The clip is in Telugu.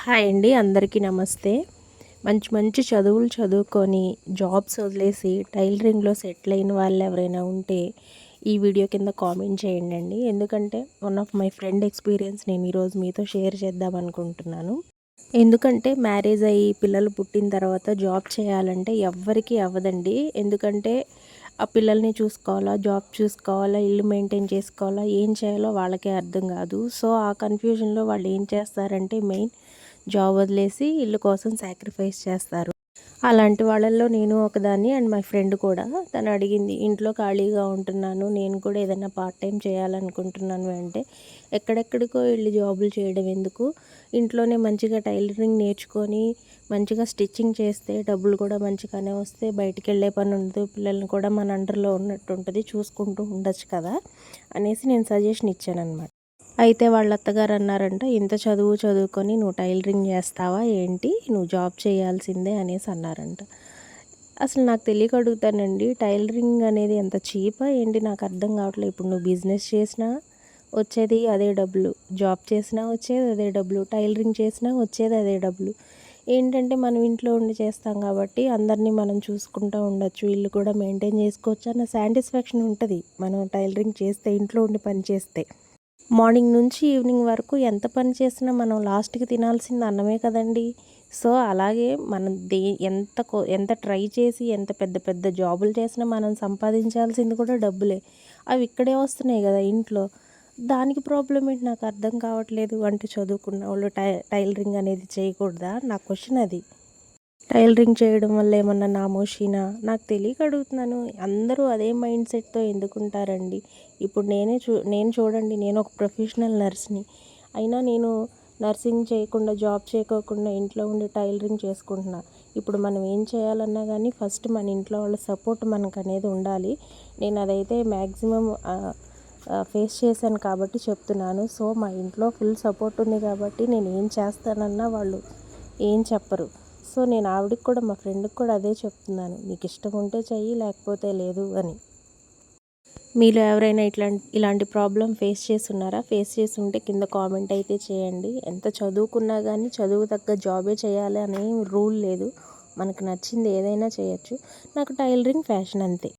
హాయ్ అండి అందరికీ నమస్తే. మంచి మంచి చదువులు చదువుకొని జాబ్స్ వదిలేసి టైలరింగ్లో సెటిల్ అయిన వాళ్ళు ఎవరైనా ఉంటే ఈ వీడియో కింద కామెంట్ చేయండి అండి. ఎందుకంటే one of my friend experience నేను ఈరోజు మీతో షేర్ చేద్దాం అనుకుంటున్నాను. ఎందుకంటే మ్యారేజ్ అయ్యి పిల్లలు పుట్టిన తర్వాత జాబ్ చేయాలంటే ఎవ్వరికీ అవ్వదండి. ఎందుకంటే ఆ పిల్లల్ని చూసుకోవాలా జాబ్ చూసుకోవాలా ఇల్లు మెయింటైన్ చేసుకోవాలా ఏం చేయాలో వాళ్ళకే అర్థం కాదు. సో ఆ కన్ఫ్యూజన్లో వాళ్ళు ఏం చేస్తారంటే మెయిన్ జాబ్ వదిలేసి ఇల్లు కోసం సాక్రిఫైస్ చేస్తారు. అలాంటి వాళ్ళల్లో నేను ఒకదాన్ని అండ్ మై ఫ్రెండ్ కూడా. తను అడిగింది ఇంట్లో ఖాళీగా ఉంటున్నాను నేను కూడా ఏదైనా పార్ట్ టైం చేయాలనుకుంటున్నాను అంటే ఎక్కడెక్కడికో వెళ్ళి జాబులు చేయడం ఎందుకు? ఇంట్లోనే మంచిగా టైలరింగ్ నేర్చుకొని మంచిగా స్టిచ్చింగ్ చేస్తే డబ్బులు కూడా మంచిగానే వస్తే బయటికి వెళ్ళే పని ఉండదు పిల్లల్ని కూడా మన అండర్లో ఉన్నట్టు ఉంటుంది చూసుకుంటూ ఉండొచ్చు కదా? అనేసి నేను సజెషన్ ఇచ్చాను అనమాట అయితే వాళ్ళ అత్తగారు అన్నారంట ఇంత చదువు చదువుకొని నువ్వు టైలరింగ్ చేస్తావా? ఏంటి? నువ్వు జాబ్ చేయాల్సిందే అనేసి అన్నారంట. అసలు నాకు తెలియక అడుగుతానండి టైలరింగ్ అనేది ఎంత చీపా? ఏంటి? నాకు అర్థం కావట్లేదు ఇప్పుడు నువ్వు బిజినెస్ చేసినా వచ్చేది అదే డబ్బులు. జాబ్ చేసినా వచ్చేది అదే డబ్బులు. టైలరింగ్ చేసినా వచ్చేది అదే డబ్బులు. ఏంటంటే మనం ఇంట్లో ఉండి చేస్తాం కాబట్టి అందరినీ మనం చూసుకుంటూ ఉండొచ్చు. ఇల్లు కూడా మెయింటైన్ చేసుకోవచ్చు? అన్న సాటిస్ఫాక్షన్ ఉంటుంది. మనం టైలరింగ్ చేస్తే ఇంట్లో ఉండి పని చేస్తే. మార్నింగ్ నుంచి ఈవినింగ్ వరకు ఎంత పని చేసినా మనం లాస్ట్కి తినాల్సింది అన్నమే కదండి. సో అలాగే మనం దే ఎంత ఎంత ట్రై చేసి ఎంత పెద్ద పెద్ద జాబులు చేసినా మనం సంపాదించాల్సింది కూడా డబ్బులే. అవి ఇక్కడే వస్తున్నాయి కదా ఇంట్లో. దానికి ప్రాబ్లం ఏంటి? నాకు అర్థం కావట్లేదు. అంటే చదువుకున్న వాళ్ళు టై టైలరింగ్ అనేది చేయకూడదా? నా క్వశ్చన్ అది. టైలరింగ్ చేయడం వల్ల ఏమన్నా నామోషీనా? నాకు తెలియక అడుగుతున్నాను. అందరూ అదే మైండ్ సెట్తో ఎందుకుంటారండి? ఇప్పుడు నేనే చూ నేను చూడండి నేను ఒక ప్రొఫెషనల్ నర్స్ని. అయినా నేను నర్సింగ్ చేయకుండా జాబ్ చేయకోకుండా ఇంట్లో ఉండి టైలరింగ్ చేసుకుంటున్నా. ఇప్పుడు మనం ఏం చేయాలన్నా కానీ ఫస్ట్ మన ఇంట్లో వాళ్ళ సపోర్ట్ మనకు అనేది ఉండాలి. నేను అదైతే మ్యాక్సిమం ఫేస్ చేశాను కాబట్టి చెప్తున్నాను. సో మా ఇంట్లో ఫుల్ సపోర్ట్ ఉంది కాబట్టి నేను ఏం చేస్తానన్నా వాళ్ళు ఏం చెప్పరు. సో నేను ఆవిడకి కూడా మా ఫ్రెండ్కి కూడా అదే చెప్తున్నాను. నీకు ఇష్టం ఉంటే చెయ్యి లేకపోతే లేదు అని. మీలో ఎవరైనా ఇట్లాంటి ఇలాంటి ప్రాబ్లం ఫేస్ చేస్తున్నారా? ఫేస్ చేసి ఉంటే కింద కామెంట్ అయితే చేయండి. ఎంత చదువుకున్నా కానీ చదువు తగ్గ జాబే చేయాలి అనే రూల్ లేదు. మనకు నచ్చింది ఏదైనా చేయొచ్చు. నాకు టైలరింగ్ ఫ్యాషన్ అంతే.